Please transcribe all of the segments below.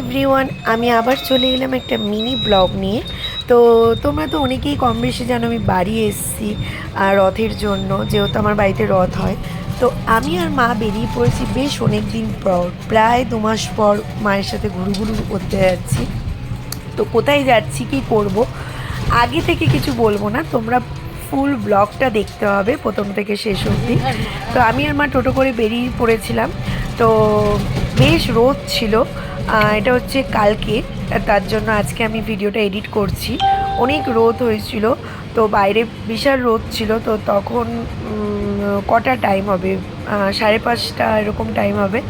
Everyone আমি আবার চলে এলাম একটা মিনি ব্লগ নিয়ে। তো তোমরা তো অনেকেই কম বেশি জানো আমি বাড়ি এসেছি আর রথের জন্য, যেহেতু আমার বাড়িতে রথ হয়। তো আমি আর মা বেরিয়ে পড়েছি বেশ অনেক দিন পর, প্রায় দু মাস পর মায়ের সাথে ঘুরু ঘুরু করতে যাচ্ছি। তো কোথায় যাচ্ছি, কি করব, আগে থেকে কিছু বলব না, তোমরা ফুল ব্লগটা দেখতে হবে প্রথম থেকে শেষ অবধি। তো আমি আর মা টোটো করে বেরিয়ে পড়েছিলাম। তো বেশ রোদ ছিল এটা হচ্ছে কালকে, তার জন্য আজকে আমি ভিডিওটা এডিট করছি। অনেক রোদ হয়েছিল, তো বাইরে বিশাল রোদ ছিল, তো তখন কটা টাইম হবে? সাড়ে পাঁচটা এরকম টাইম হবে।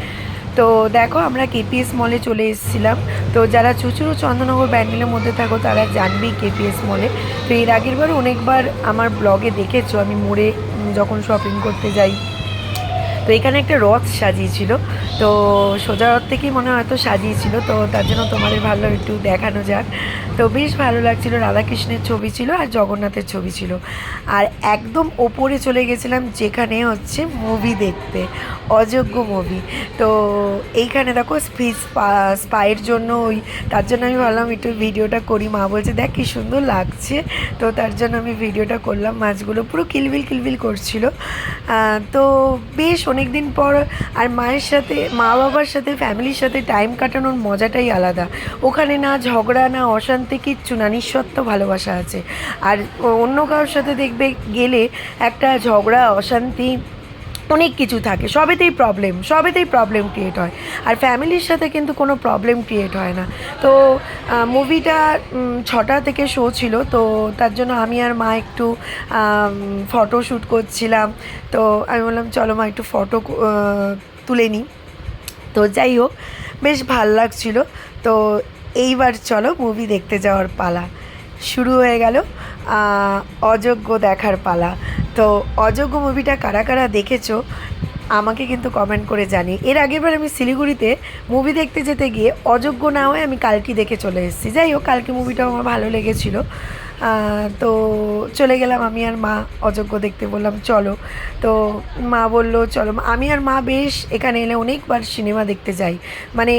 তো দেখো, আমরা কেপিএস মলে চলে এসেছিলাম। তো যারা চুচুরো চন্দ্রনগর ব্যান্ডেলের মধ্যে থাকো, তারা জানবেই কেপিএস মলে তো এর আগের বার অনেকবার আমার ব্লগে দেখেছ, আমি মোড়ে যখন শপিং করতে যাই। তো এখানে একটা রথ সাজিয়েছিল। তো সোজা রথ থেকেই মনে হয় হয়তো সাজিয়েছিল। তো তার জন্য তোমাদের ভালো একটু দেখানো যাক। তো বেশ ভালো লাগছিল। রাধাকৃষ্ণের ছবি ছিল আর জগন্নাথের ছবি ছিল। আর একদম ওপরে চলে গেছিলাম, যেখানে হচ্ছে মুভি দেখতে। অযোগ্য মুভি তো এইখানে দেখো স্পিচ স্পাইয়ের জন্য ওই, তার জন্য আমি ভাবলাম একটু ভিডিওটা করি। মা বলছে, দেখ কী সুন্দর লাগছে। তো তার জন্য আমি ভিডিওটা করলাম। মাছগুলো পুরো কিলবিল কিলবিল করছিল। তো বেশ অনেক দিন পর আর মায়ের সাথে, মা বাবার সাথে, ফ্যামিলির সাথে টাইম কাটানোর মজাটাই আলাদা। ওখানে না ঝগড়া, না অশান্তি, কিচ্ছু না, নিঃস্বত্ব ভালোবাসা আছে। আর অন্য কারোর সাথে দেখবে গেলে একটা ঝগড়া, অশান্তি অনেক কিছু থাকে, সবেতেই প্রবলেম সবেতেই প্রবলেম ক্রিয়েট হয়। আর ফ্যামিলির সাথে কিন্তু কোনো প্রবলেম ক্রিয়েট হয় না। তো মুভিটা ছটা থেকে শো ছিল, তো তার জন্য আমি আর মা একটু ফটো শ্যুট করছিলাম। তো আমি বললাম, চলো মা, একটু ফটো তুলে নিই। তো যাই হোক, বেশ ভালো লাগছিল। তো এইবার চলো মুভি দেখতে যাওয়ার পালা। শুরু হয়ে গেল অযোগ্য দেখার পালা। তো অযোগ্য মুভিটা কারা কারা দেখেছ, আমাকে কিন্তু কমেন্ট করে জানি এর আগেরবার আমি শিলিগুড়িতে মুভি দেখতে যেতে গিয়ে অযোগ্য না হয়ে আমি কালকি দেখে চলে এসেছি। যাই হোক, কালকি মুভিটাও আমার ভালো লেগেছিলো। তো চলে গেলাম আমি আর মা অযোগ্য দেখতে বললাম, চলো। তো মা বলল, চলো। আমি আর মা বেশ এখানে এলে অনেকবার সিনেমা দেখতে যাই। মানে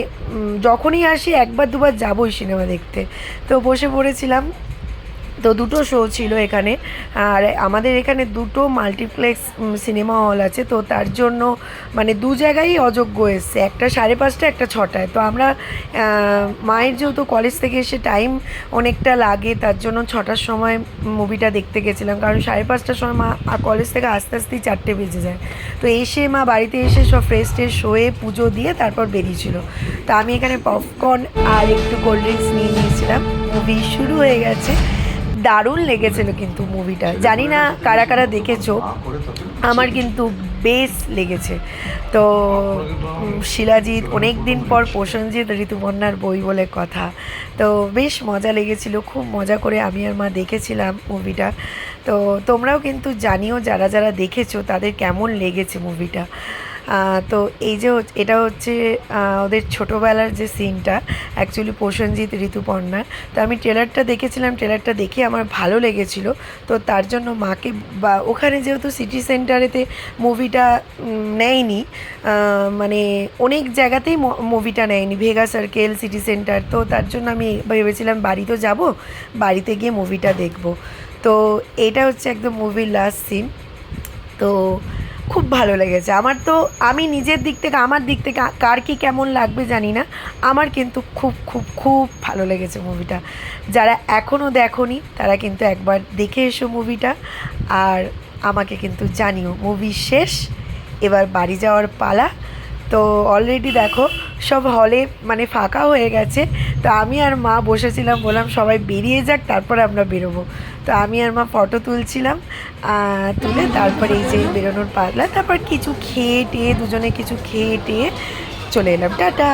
যখনই আসি একবার দুবার যাবোই সিনেমা দেখতে। তো বসে পড়েছিলাম তো দুটো শো ছিল এখানে। আর আমাদের এখানে দুটো মাল্টিপ্লেক্স সিনেমা হল আছে। তো তার জন্য মানে দু জায়গায় অযোগ্য এসছে। একটা সাড়ে পাঁচটা একটা ছটায়। তো আমরা মায়ের যেহেতু কলেজ থেকে এসে টাইম অনেকটা লাগে, তার জন্য ছটার সময় মুভিটা দেখতে গেছিলাম। কারণ সাড়ে পাঁচটার সময় মা আর কলেজ থেকে আস্তে আস্তেই চারটে বেজে যায়। তো এসে মা বাড়িতে এসে সব ফ্রেশ ট্রেশ হয়ে পুজো দিয়ে তারপর বেরিয়েছিল। তো আমি এখানে পপকর্ন আর একটু কোল্ড ড্রিঙ্কস নিয়ে নিয়েছিলাম। মুভি শুরু হয়ে গেছে। দারুণ লেগেছিল কিন্তু মুভিটা জানি না কারা কারা দেখেছ, আমার কিন্তু বেশ লেগেছে। তো শিলাজিৎ অনেক দিন পর প্রসেনজিৎ ঋতুপর্ণার বই বলে কথা। তো, বেশ মজা লেগেছিল, খুব মজা করে আমি আর মা দেখেছিলাম মুভিটা তো, তোমরাও কিন্তু জানিও যারা যারা দেখেছ তাদের কেমন লেগেছে মুভিটা তো এই যে এটা হচ্ছে ওদের ছোটোবেলার যে সিনটা অ্যাকচুয়ালি প্রসেনজিৎ ঋতুপর্ণার তো আমি ট্রেলারটা দেখেছিলাম ট্রেলারটা দেখে আমার ভালো লেগেছিল। তো তার জন্য মাকে, বা ওখানে যেহেতু সিটি সেন্টারেতে মুভিটা নেয়নি মানে অনেক জায়গাতেই মুভিটা নেয়নি। ভেগা সার্কেল সিটি সেন্টার তো তার জন্য আমি ভেবেছিলাম বাড়ি তো যাব, বাড়িতে গিয়ে মুভিটা দেখব। তো এটা হচ্ছে একদম মুভির লাস্ট সিন তো খুব ভালো লেগেছে। আমার তো, আমি নিজের দিক থেকে, আমার দিক থেকে কার কি কেমন লাগবে জানি না। আমার কিন্তু খুব খুব খুব ভালো লেগেছে মুভিটা যারা এখনও দেখোনি, তারা কিন্তু একবার দেখে এসো মুভিটা আর আমাকে কিন্তু জানিও মুভি শেষ, এবার বাড়ি যাওয়ার পালা। তো অলরেডি দেখো, সব হলে মানে ফাঁকা হয়ে গেছে। তো আমি আর মা বসেছিলাম, বললাম সবাই বেরিয়ে যাক, তারপরে আমরা বেরোবো। তো আমি আর মা ফটো তুলছিলাম তুলে তারপরে এই যে বেরোনোর পারলাম তারপর কিছু খেয়ে টেয়ে দুজনে কিছু খেয়ে টেয়ে চলে এলাম। টাটা!